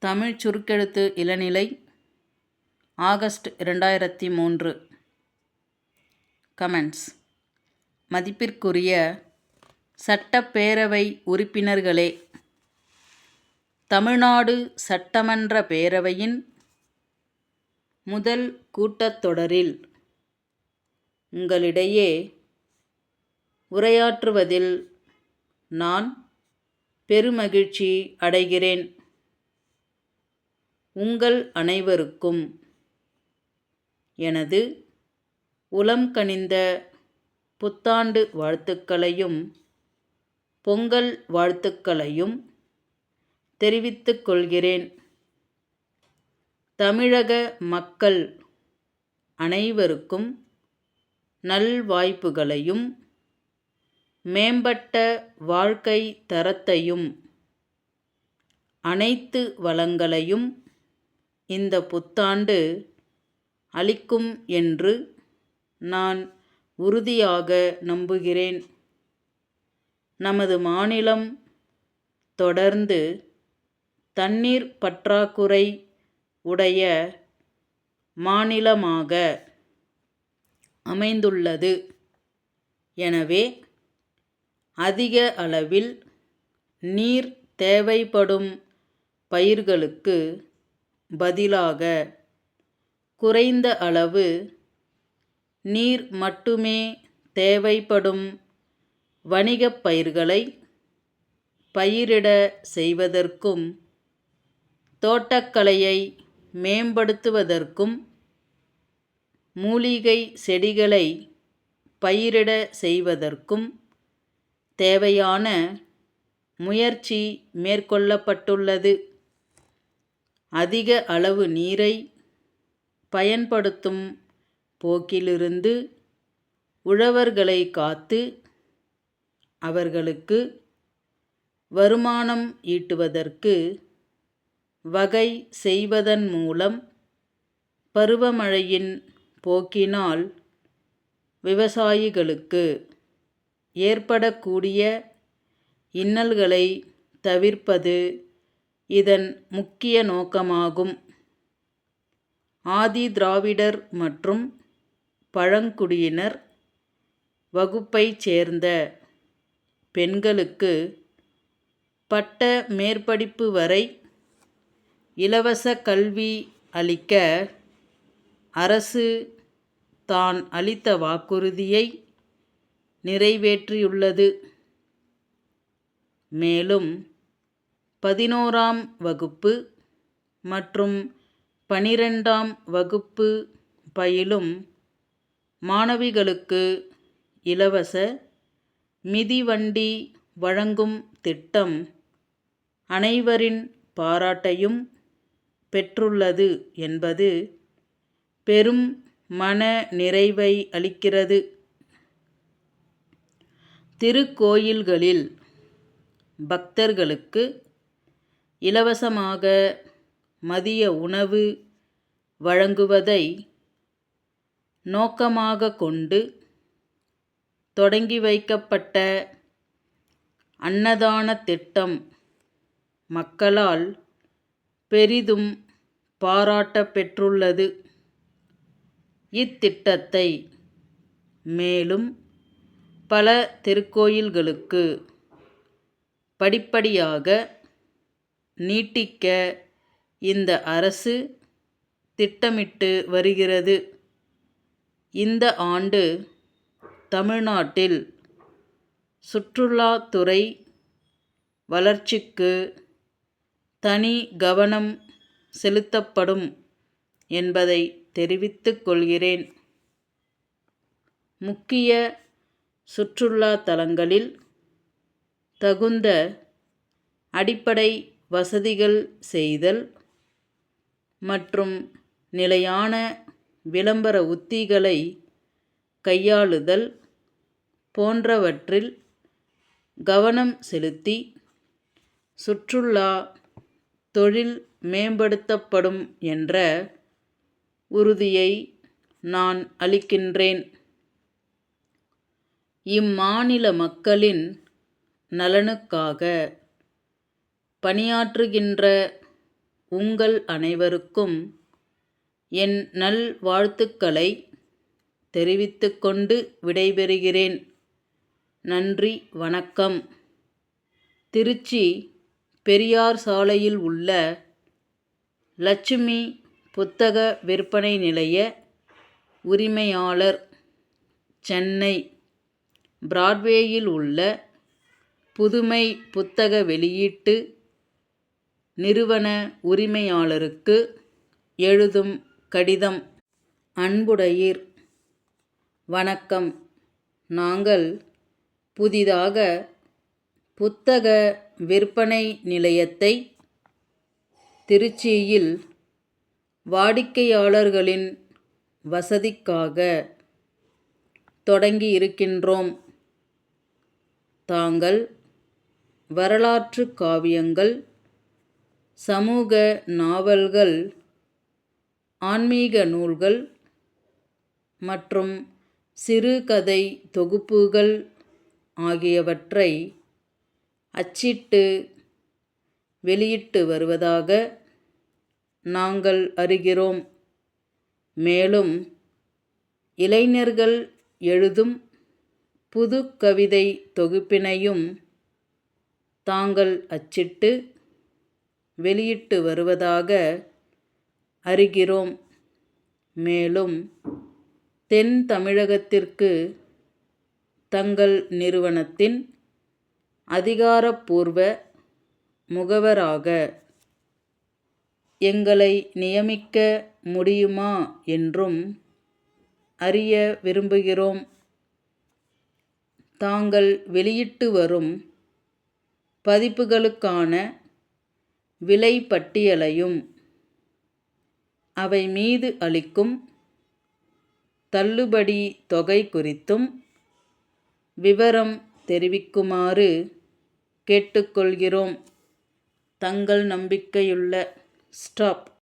தமிழ் சுருக்கெழுத்து இளநிலை ஆகஸ்ட் இரண்டாயிரத்தி மூன்று. கமெண்ட்ஸ். மதிப்பிற்குரிய சட்டப்பேரவை உறுப்பினர்களே தமிழ்நாடு சட்டமன்ற பேரவையின் முதல் கூட்டத்தொடரில் உங்களிடையே உரையாற்றுவதில் நான் பெருமகிழ்ச்சி அடைகிறேன். உங்கள் அனைவருக்கும் எனது உளம் கனிந்த புத்தாண்டு வாழ்த்துக்களையும் பொங்கல் வாழ்த்துக்களையும் தெரிவித்துக் கொள்கிறேன். தமிழக மக்கள் அனைவருக்கும் நல்வாய்ப்புகளையும் மேம்பட்ட வாழ்க்கை தரத்தையும் அனைத்து வளங்களையும் இந்த புத்தாண்டு அளிக்கும் என்று நான் உறுதியாக நம்புகிறேன். நமது மாநிலம் தொடர்ந்து தண்ணீர் பற்றாக்குறை உடைய மாநிலமாக அமைந்துள்ளது. எனவே அதிக அளவில் நீர் தேவைப்படும் பயிர்களுக்கு பதிலாக குறைந்த அளவு நீர் மட்டுமே தேவைப்படும் வணிகப் பயிர்களை பயிரிட செய்வதற்கும் தோட்டக்கலையை மேம்படுத்துவதற்கும் மூலிகை செடிகளை பயிரிட செய்வதற்கும் தேவையான முயற்சி மேற்கொள்ளப்பட்டுள்ளது. அதிக அளவு நீரை பயன்படுத்தும் போக்கிலிருந்து உழவர்களை காத்து அவர்களுக்கு வருமானம் ஈட்டுவதற்கு வகை செய்வதன் மூலம் பருவமழையின் போக்கினால் விவசாயிகளுக்கு ஏற்படக்கூடிய இன்னல்களை தவிர்ப்பது இதன் முக்கிய நோக்கமாகும். ஆதி திராவிடர் மற்றும் பழங்குடியினர் வகுப்பைச் சேர்ந்த பெண்களுக்கு பட்ட மேற்படிப்பு வரை இலவச கல்வி அளிக்க அரசு தான் அளித்த வாக்குறுதியை நிறைவேற்றியுள்ளது. மேலும் பதினோராம் வகுப்பு மற்றும் பனிரெண்டாம் வகுப்பு பயிலும் மாணவிகளுக்கு இலவச மிதிவண்டி வழங்கும் திட்டம் அனைவரின் பாராட்டையும் பெற்றுள்ளது என்பது பெரும் மன நிறைவை அளிக்கிறது. திருக்கோயில்களில் பக்தர்களுக்கு இலவசமாக மதிய உணவு வழங்குவதை நோக்கமாக கொண்டு தொடங்கி வைக்கப்பட்ட அன்னதான திட்டம் மக்களால் பெரிதும் பாராட்ட பெற்றுள்ளது. இத்திட்டத்தை மேலும் பல திருக்கோயில்களுக்கு படிப்படியாக நீட்டிக்க இந்த அரசு திட்டமிட்டு வருகிறது. இந்த ஆண்டு தமிழ்நாட்டில் சுற்றுலாத்துறை வளர்ச்சிக்கு தனி கவனம் செலுத்தப்படும் என்பதை தெரிவித்துக் கொள்கிறேன். முக்கிய சுற்றுலா தலங்களில் தகுந்த அடிப்படை வசதிகள் செய்தல் மற்றும் நிலையான விளம்பர உத்திகளை கையாளுதல் போன்றவற்றில் கவனம் செலுத்தி சுற்றுலா தொழில் மேம்படுத்தப்படும் என்ற உறுதியை நான் அளிக்கின்றேன். இம்மாநில மக்களின் நலனுக்காக பணியாற்றுகின்ற உங்கள் அனைவருக்கும் என் நல் வாழ்த்துக்களை தெரிவித்துக்கொண்டு விடைபெறுகிறேன். நன்றி வணக்கம். திருச்சி பெரியார் சாலையில் உள்ள லட்சுமி புத்தக விற்பனை நிலைய உரிமையாளர் சென்னை. பிராட்வேயில் உள்ள புதுமை புத்தக வெளியீட்டு நிறுவன உரிமையாளருக்கு எழுதும் கடிதம். அன்புடையீர் வணக்கம். நாங்கள் புதிதாக புத்தக விற்பனை நிலையத்தை திருச்சியில் வாடிக்கையாளர்களின் வசதிக்காக தொடங்கி இருக்கின்றோம் தாங்கள் வரலாற்று காவியங்கள் சமூக நாவல்கள் ஆன்மீக நூல்கள் மற்றும் சிறுகதை தொகுப்புகள் ஆகியவற்றை அச்சிட்டு வெளியிட்டு வருவதாக நாங்கள் அறிகிறோம். மேலும் இளைஞர்கள் எழுதும் புது கவிதை தொகுப்பினையும் தாங்கள் அச்சிட்டு வெளியிட்டு வருவதாக அறிகிறோம். மேலும் தென் தமிழகத்திற்கு தங்கள் நிறுவனத்தின் அதிகாரப்பூர்வ முகவராக எங்களை நியமிக்க முடியுமா என்றும் அறிய விரும்புகிறோம். தாங்கள் வெளியிட்டு வரும் பதிப்புகளுக்கான விலை பட்டியலையும் அவை மீது அளிக்கும் தள்ளுபடி தொகை குறித்தும் விவரம் தெரிவிக்குமாறு கேட்டுக்கொள்கிறோம். தங்கள் நம்பிக்கையுள்ள ஸ்டாப்.